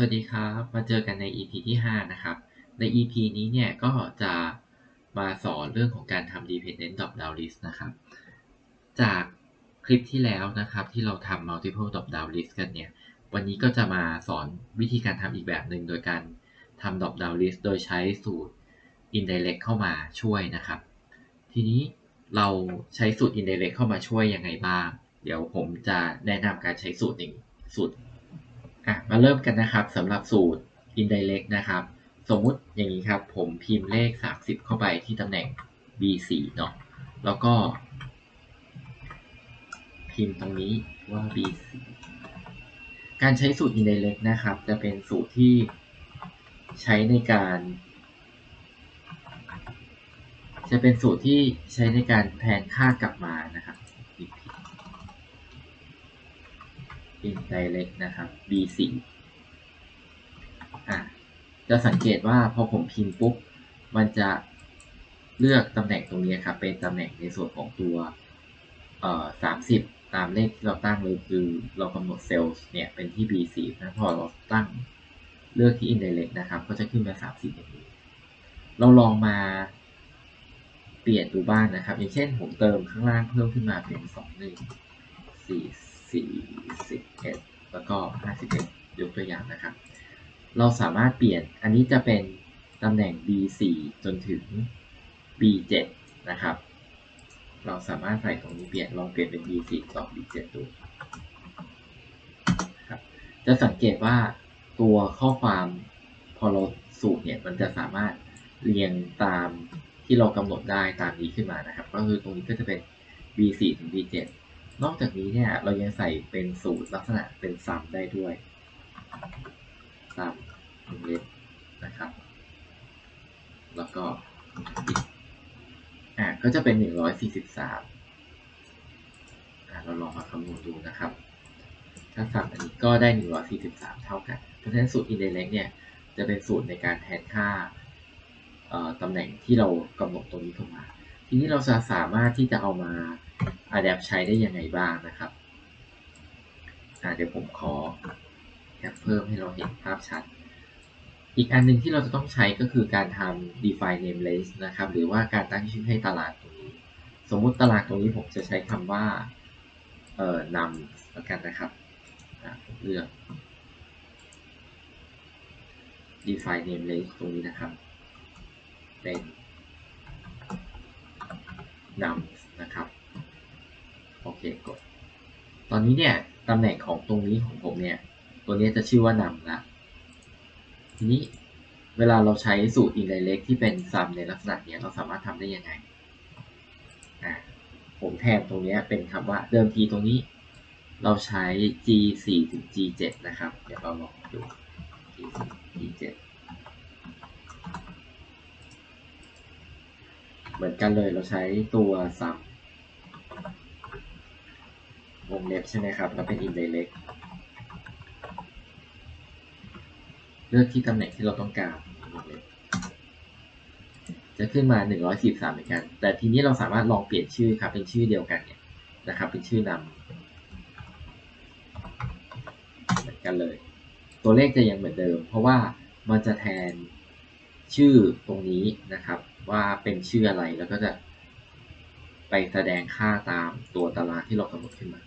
วัสดีครับ มาเจอกันใน EP ที่ 5 นะครับ ใน EP นี้เนี่ยก็จะมาสอนเรื่องของการทำ dependent drop down list นะครับ จากคลิปที่แล้วนะครับที่เราทำ multiple drop down list กันเนี่ย วันนี้ก็จะมาสอนวิธีการทำอีกแบบหนึ่งโดยการทำ drop down list โดยใช้สูตร indirect เข้ามาช่วยนะครับ ทีนี้เราใช้สูตร indirect เข้ามาช่วยยังไงบ้าง เดี๋ยวผมจะแนะนำการใช้สูตรหนึ่งสูตร อะมาเริ่มกันนะครับสำหรับสูตร indirect นะครับ สมมุติอย่างนี้ครับผมพิมพ์เลข 30 เข้าไปที่ตำแหน่ง B4 เนาะแล้วก็ พิมพ์ตรงนี้ว่า B4 การใช้สูตร indirect นะครับ จะเป็นสูตรที่ใช้ในการ จะเป็นสูตรที่ใช้ในการแทนค่ากลับมานะครับ indirect นะครับ B4 อะจะสังเกตว่าพอผมพิมพ์ปุ๊บ มันจะเลือกตำแหน่งตรงนี้ครับ เป็นตำแหน่งในส่วนของตัวเอ่อ30 ตามเลขที่เราตั้งเลยคือเรากำหนดเซลล์เนี่ยเป็นที่ B4 นะพอเราตั้งเลือกที่ indirect นะครับ ก็จะขึ้นมา 30อย่างนี้เราลองมาเปลี่ยนดูบ้างนะครับ อย่างเช่นผมเติมข้างล่างเพิ่มขึ้นมาเป็น 2 1 4 41 แล้วก็ 51 ยกตัวอย่างนะครับ เราสามารถเปลี่ยนอันนี้จะเป็นตำแหน่ง B4 จนถึง B7 นะครับ เราสามารถใส่ตรงนี้เปลี่ยนลองเปลี่ยนเป็น B4 ต่อ B7 ดูครับจะสังเกตว่าตัวข้อความพอเราสูตรเนี่ยมันจะสามารถเรียงตามที่เรากำหนดได้ตามนี้ขึ้นมานะครับ ก็คือตรงนี้ก็จะเป็น B4 ถึง B7 นอกจากนี้เนี่ยเรายังใส่เป็นสูตรลักษณะเป็นซัมได้ด้วยซัมวงเล็บนะครับ แล้วก็อ่าก็จะเป็น 143อ่าเราลองมาคำนวณดูนะครับ ถ้าซัมอันนี้ก็ได้ 143 เท่ากัน เพราะฉะนั้นสูตร indirect เนี่ยจะเป็นสูตรในการแทนค่าตำแหน่งที่เรากำหนดตรงนี้เข้ามา ทีนี้เราจะสามารถที่จะเอามา adapt ใช้ได้ยังไงบ้างนะครับเดี๋ยวผมขอแคปเพิ่มให้เราเห็นภาพชัด อีกอันหนึ่งที่เราจะต้องใช้ก็คือการทำ define name list นะครับ หรือว่าการตั้งชื่อให้ตารางตรงนี้ สมมุติตารางตรงนี้ผมจะใช้คำว่าเอ่อนำแล้วกันนะครับเลือก define name list ตรงนี้นะครับ เป็น นำนะครับโอเคกด ตอนนี้เนี่ยตำแหน่งของตรงนี้ของผมเนี่ย ตัวนี้จะชื่อว่านำละทีนี้เวลาเราใช้สูตร indirect ที่เป็นซัมในลักษณะนี้เราสามารถทำได้ยังไงอ่าผมแทนตรงนี้เป็นคำว่าเดิมทีตรงนี้ เราใช้ G4 ถึง G7 นะครับ เดี๋ยวเราลองดู G4 G7 เหมือนกันเลยเราใช้ตัวซัมวงเล็บใช่ไหมครับ แล้วเป็น indirect เลือกที่ตำแหน่งที่เราต้องการจะขึ้นมา 143เหมือนกัน แต่ทีนี้เราสามารถลองเปลี่ยนชื่อครับ เป็นชื่อเดียวกันเนี่ยนะครับ เป็นชื่อนำเหมือนกันเลย ตัวเลขจะยังเหมือนเดิม เพราะว่ามันจะแทนชื่อตรงนี้นะครับ ว่าเป็นชื่ออะไรแล้วก็จะไปแสดงค่าตามตัวตารางที่เรากำหนดขึ้นมา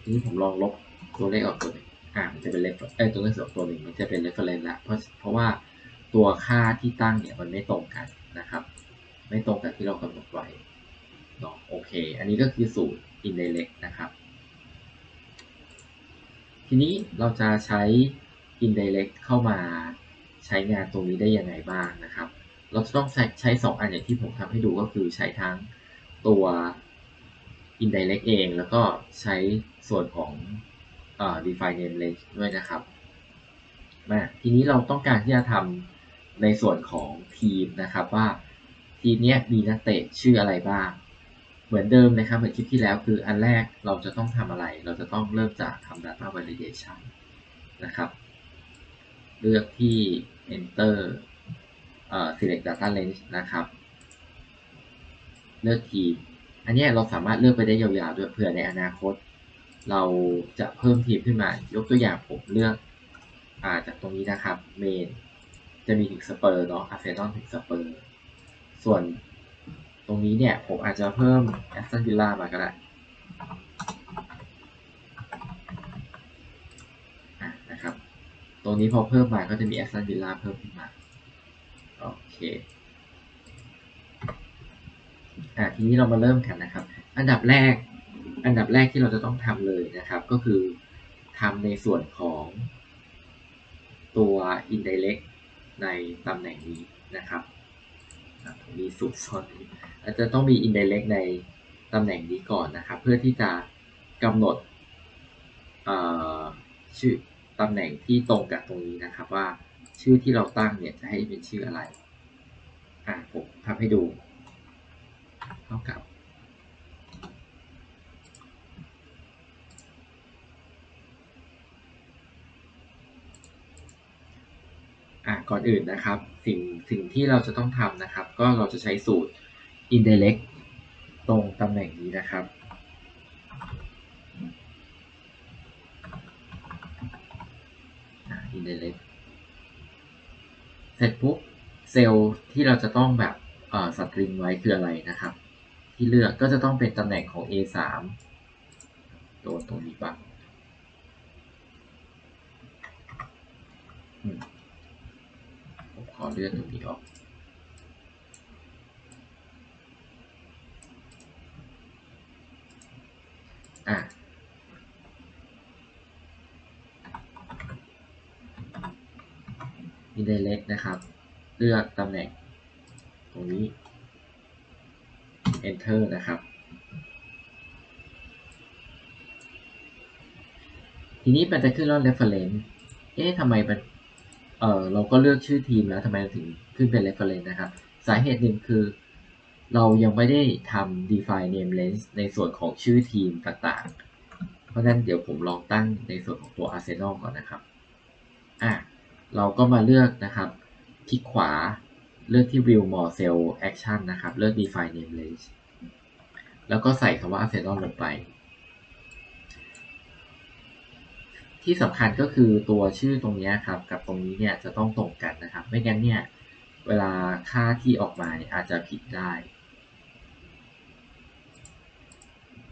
ทีนี้ผมลองลบตัวเลขออกตัวหนึ่งอ่ามันจะเป็นเลขเอ้ตัวเลขสองตัวหนึ่งมันจะเป็น reference ละเพราะเพราะว่าตัวค่าที่ตั้งเนี่ยมันไม่ตรงกันนะครับ ไม่ตรงกับที่เรากำหนดไว้เนาะโอเค อันนี้ก็คือสูตร indirect นะครับ ทีนี้เราจะใช้ indirect เข้ามาใช้งานตรงนี้ได้ยังไงบ้างนะครับ เราจะต้องใช้สองอันอย่างที่ผมทำให้ดูก็คือใช้ทั้งตัว indirect เอง แล้วก็ใช้ส่วนของ define name list ด้วยนะครับมาทีนี้เราต้องการที่จะทำในส่วนของทีมนะครับว่าทีมนี้มีนักเตะชื่ออะไรบ้าง เหมือนเดิมนะครับเหมือนคลิปที่แล้วคืออันแรกเราจะต้องทำอะไร เราจะต้องเริ่มจากทำ data validation นะครับ เลือกที่ enter select data range นะครับเลือกทีม อันนี้เราสามารถเลือกไปได้ยาวๆด้วยเผื่อในอนาคต เราจะเพิ่มทีมขึ้นมา ยกตัวอย่างผมเลือกอาจากตรงนี้นะครับเมนจะมีถึงสเปอร์เนาะอาร์เซนอลถึงสเปอร์ ส่วนตรงนี้เนี่ยผมอาจจะเพิ่มแอสตันวิลล่ามาก็ได้อะนะครับ ตรงนี้พอเพิ่มมาก็จะมีแอสตันวิลล่าเพิ่มขึ้นมา โอเคอะทีนี้เรามาเริ่มกันนะครับ อันดับแรก อันดับแรกที่เราจะต้องทำเลยนะครับ ก็คือทำในส่วนของตัว indirect ในตำแหน่งนี้นะครับมีสูตรซ้อนอาจจะต้องมี indirect ในตำแหน่งนี้ก่อนนะครับ เพื่อที่จะกำหนดชื่อตำแหน่งที่ตรงกับตรงนี้นะครับว่า ชื่อที่เราตั้งเนี่ยจะให้เป็นชื่ออะไรอ่าผมทำให้ดู เท่ากับ อะก่อนอื่นนะครับ สิ่งสิ่งที่เราจะต้องทำนะครับ ก็เราจะใช้สูตร indirect ตรงตำแหน่งนี้นะครับอ indirect เสร็จปุ๊บเซลล์ที่เราจะต้องแบบเอ่อสตริงไว้คืออะไรนะครับ ที่เลือกก็จะต้องเป็นตำแหน่งของ A3 โดนตรงนี้บ้างผมขอเลื่อนตรงนี้ออก อะ indirect นะครับ เลือกตำแหน่งตรงนี้ enter นะครับ ทีนี้มันจะขึ้นรอบ reference เอ๊ะทำไมมันเออเราก็เลือกชื่อทีมแล้วทำไมถึงขึ้นเป็น reference นะครับ สาเหตุหนึ่งคือ เรายังไม่ได้ทำ define name range ในส่วนของชื่อทีมต่างๆ เพราะนั้นเดี๋ยวผมลองตั้งในส่วนของตัว Arsenal ก่อนนะครับ อะ เราก็มาเลือกนะครับ คลิกขวาเลือกที่ view more cell action นะครับ เลือก define name range แล้วก็ใส่คำว่า Arsenal ลงไป ที่สำคัญก็คือตัวชื่อตรงนี้ครับ กับตรงนี้เนี่ยจะต้องตรงกันนะครับ ไม่งั้นเนี่ย เวลาค่าที่ออกมาเนี่ยอาจจะผิดได้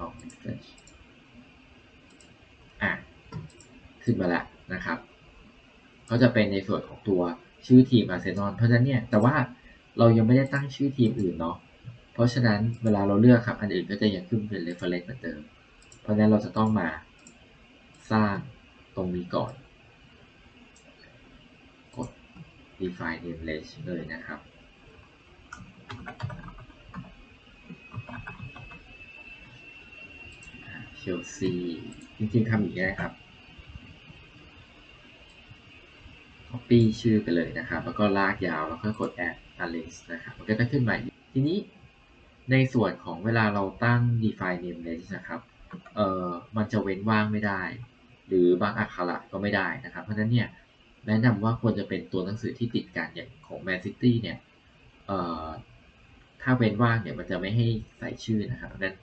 ออก message อะ ขึ้นมาแล้วนะครับ ก็จะเป็นในส่วนของตัวชื่อทีมอาร์เซนอลเพราะฉะนั้นเนี่ยแต่ว่าเรายังไม่ได้ตั้งชื่อทีมอื่นเนาะเพราะฉะนั้นเวลาเราเลือกครับอันอื่นก็จะยังขึ้นเป็น reference เหมือนเดิม เพราะฉะนั้นเราจะต้องมาสร้างตรงนี้ก่อน กด define name range เลยนะครับ เชลซีจริงๆทำอย่างนี้นะครับ copy ชื่อไปเลยนะครับ แล้วก็ลากยาวแล้วก็กด add arrange นะครับ มันก็จะขึ้นมาอีกทีนี้ในส่วนของเวลาเราตั้ง define name range นะครับเอ่อมันจะเว้นว่างไม่ได้ หรือบางอักขระก็ไม่ได้นะครับ เพราะฉะนั้นเนี่ยแนะนำว่าควรจะเป็นตัวหนังสือที่ติดกันอย่างของ Man City เนี่ยเอ่อถ้าเว้นว่างเนี่ยมันจะไม่ให้ใส่ชื่อนะครับเพราะนั้น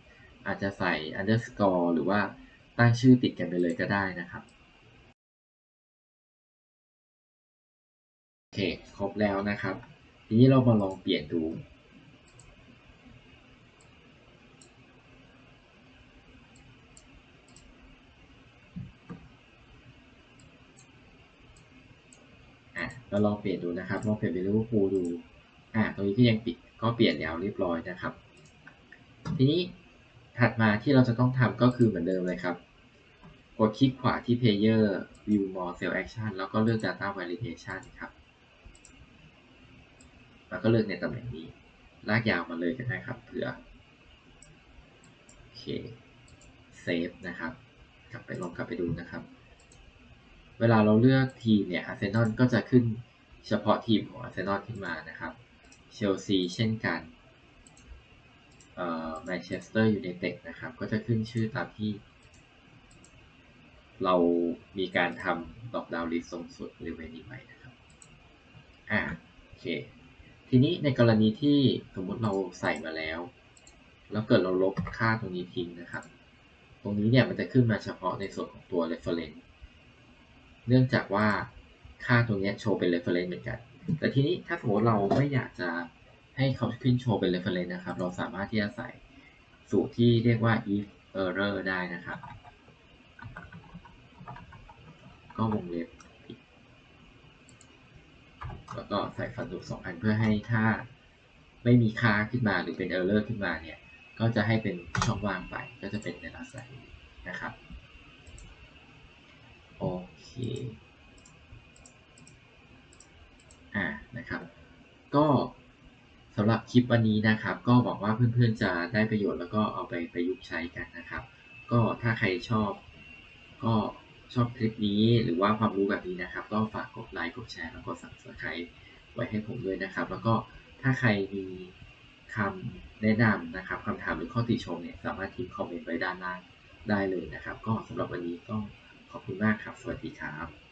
อาจจะใส่ underscore หรือว่าตั้งชื่อติดกันไปเลยก็ได้นะครับ โอเคครบแล้วนะครับ ทีนี้เรามาลองเปลี่ยนดูอะเราลองเปลี่ยนดูนะครับลองเปลี่ยนเป็นลิเวอร์พูลดู อะตรงนี้ก็ยังปิดก็เปลี่ยนแล้วเรียบร้อยนะครับ ทีนี้ถัดมาที่เราจะต้องทำก็คือเหมือนเดิมเลยครับ กดคลิกขวาที่ Player View More Cell Action แล้วก็เลือก Data Validation ครับ แล้วก็เลือกในตำแหน่งนี้ ลากยาวมาเลยก็ได้ครับเผื่อโอเคเซฟนะครับ กลับไปลองกลับไปดูนะครับ เวลาเราเลือกทีมเนี่ยอาร์เซนอลก็จะขึ้นเฉพาะทีมของอาร์เซนอลขึ้นมานะครับเชลซีเช่นกันแมนเชสเตอร์ยูไนเต็ดนะครับ ก็จะขึ้นชื่อตามที่ เรามีการทำดอกดาวลิสต์สูงสุดบริเวณนี้ไว้นะครับ อ่า โอเค ทีนี้ในกรณีที่สมมติเราใส่มาแล้ว แล้วเกิดเราลบค่าตรงนี้ทิ้งนะครับ ตรงนี้เนี่ยมันจะขึ้นมาเฉพาะในส่วนของตัว reference เนื่องจากว่าค่าตรงนี้โชว์เป็น reference เหมือนกัน แต่ทีนี้ถ้าสมมติเราไม่อยากจะให้เขาขึ้นโชว์เป็น reference นะครับ เราสามารถที่จะใส่สูตรที่เรียกว่า if error ได้นะครับ ก็วงเล็บ แล้วก็ใส่ฟันสูสองอันเพื่อให้ถ้าไม่มีค่าขึ้นมาหรือเป็น error ขึ้นมาเนี่ย ก็จะให้เป็นช่องว่างไป ก็จะเป็นในลักษณะนี้นะครับ โอเค อ่า นะครับ ก็สำหรับคลิปวันนี้นะครับ ก็หวังว่าเพื่อนๆจะได้ประโยชน์แล้วก็เอาไปประยุกต์ใช้กันนะครับ ก็ถ้าใครชอบก็ ชอบคลิปนี้หรือว่าความรู้แบบนี้นะครับ ก็ฝากกดไลค์กดแชร์แล้วก็ subscribe ไว้ให้ผมด้วยนะครับ แล้วก็ถ้าใครมีคำแนะนำนะครับคำถามหรือข้อติชมเนี่ยสามารถทิ้งคอมเมนต์ไว้ด้านล่างได้เลยนะครับ ก็สำหรับวันนี้ต้องขอบคุณมากครับ สวัสดีครับ